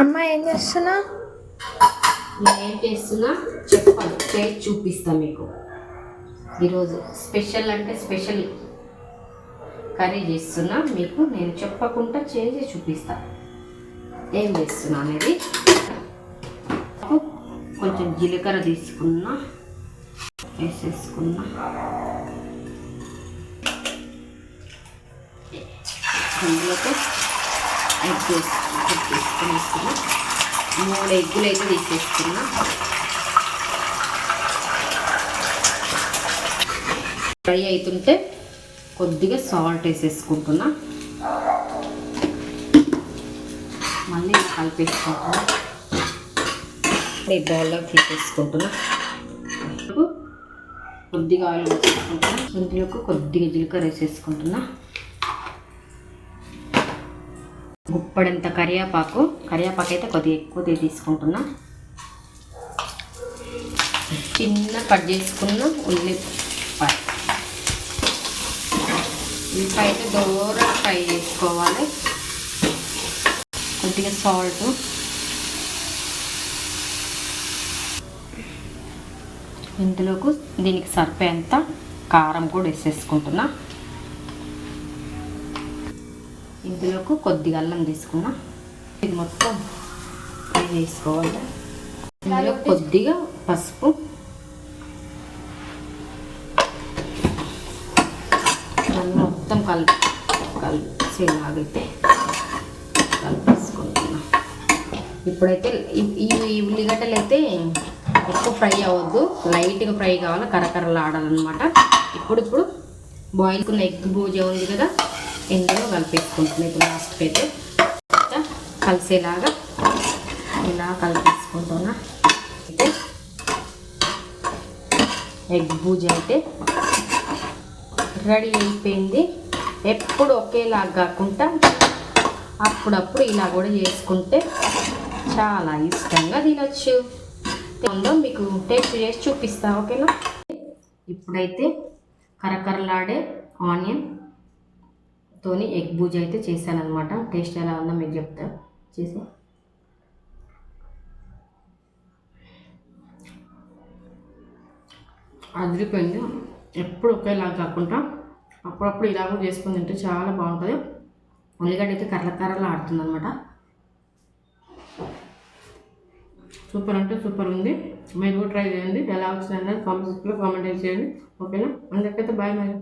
అమ్మ ఏం చేస్తున్నా? ఏం చేస్తున్నా? చెప్పాలి చేసి చూపిస్తా మీకు. ఈరోజు స్పెషల్ అంటే స్పెషల్ కర్రీ చేస్తున్నా మీకు. నేను చెప్పకుండా చేసి చూపిస్తా. ఏం చేస్తున్నా అనేది? కొంచెం జీలకర్ర తీసుకున్నా. వేసేసుకున్నా. అందులోకి ఎగ్ తీసుకుని మూడు ఎగ్గులు అయితే తీసేసుకున్నా ఫ్రై అవుతుంటే కొద్దిగా సాల్ట్ వేసేసుకుంటున్నా. మళ్ళీ కలిపేసుకుంటున్నా. ఈ బౌల్లో తీసేసుకుంటున్నా. కొద్దిగా ఆయిల్ వేసేసుకుంటున్నా. ఇందులోకి కొద్దిగా జీలకర్ర వేసేసుకుంటున్నా. గుప్పడంత కరివేపాకు కరివేపాకు అయితే కొద్దిగా ఎక్కువ తీసుకుంటున్నా. చిన్న కట్ చేసుకున్న ఉల్లిపాయ. ఉల్లిపాయ అయితే దూరం ఫ్రై చేసుకోవాలి. కొద్దిగా సాల్ట్. ఇందులోకి దీనికి సరిపోయేంత కారం కూడా వేసేసుకుంటున్నా. ఇందులోకి కొద్దిగా అల్లం తీసుకున్నా. ఇది మొత్తం ఫ్రై చేసుకోవాలి. ఇందులో కొద్దిగా పసుపు. మొత్తం కలిపి కలిసేలాగైతే కలిపేసుకుంటున్నా. ఇప్పుడైతే ఈ- ఈ ఉల్లిగడ్డలు అయితే ఎక్కువ ఫ్రై అవ్వద్దు. లైట్గా ఫ్రై కావాలి కరకరలాడాలన్నమాట. ఇప్పుడు ఇప్పుడు బాయిల్ కున్న ఎగ్ బూజ ఉంది కదా ఇందులో కలిపేసుకుంటున్నాను ఇప్పుడు లాస్ట్కి అయితే కలిసేలాగా ఇలా కలిపేసుకుంటున్నా. అయితే ఎగ్ బూజ్ అయితే రెడీ అయిపోయింది. ఎప్పుడు ఒకేలాగా కాకుండా అప్పుడప్పుడు ఇలా కూడా చేసుకుంటే చాలా ఇష్టంగా తినొచ్చు. ఉందో మీకు టేస్ట్ చేసి చూపిస్తా ఓకేనా? ఇప్పుడైతే కరకరలాడే ఆనియన్ తోని ఎగ్ బూజ అయితే చేశాను అనమాట టేస్ట్ ఎలా ఉందో మీకు చెప్తా. చేసి. అదిరిపోయింది. ఎప్పుడు ఒకేలా కాకుండా అప్పుడప్పుడు ఇలా కూడా చేసుకుని తింటే చాలా బాగుంటుంది. ఉల్లిగడ్డ అయితే కర్ర కర్రలు ఆడుతుంది అనమాట సూపర్ అంటే సూపర్ ఉంది. మీరు కూడా ట్రై చేయండి. ఎలా వచ్చింది అనేది కామెంట్స్లో కామెంట్ చేయండి. ఓకేనా? అందరికైతే బాయ్ మరి.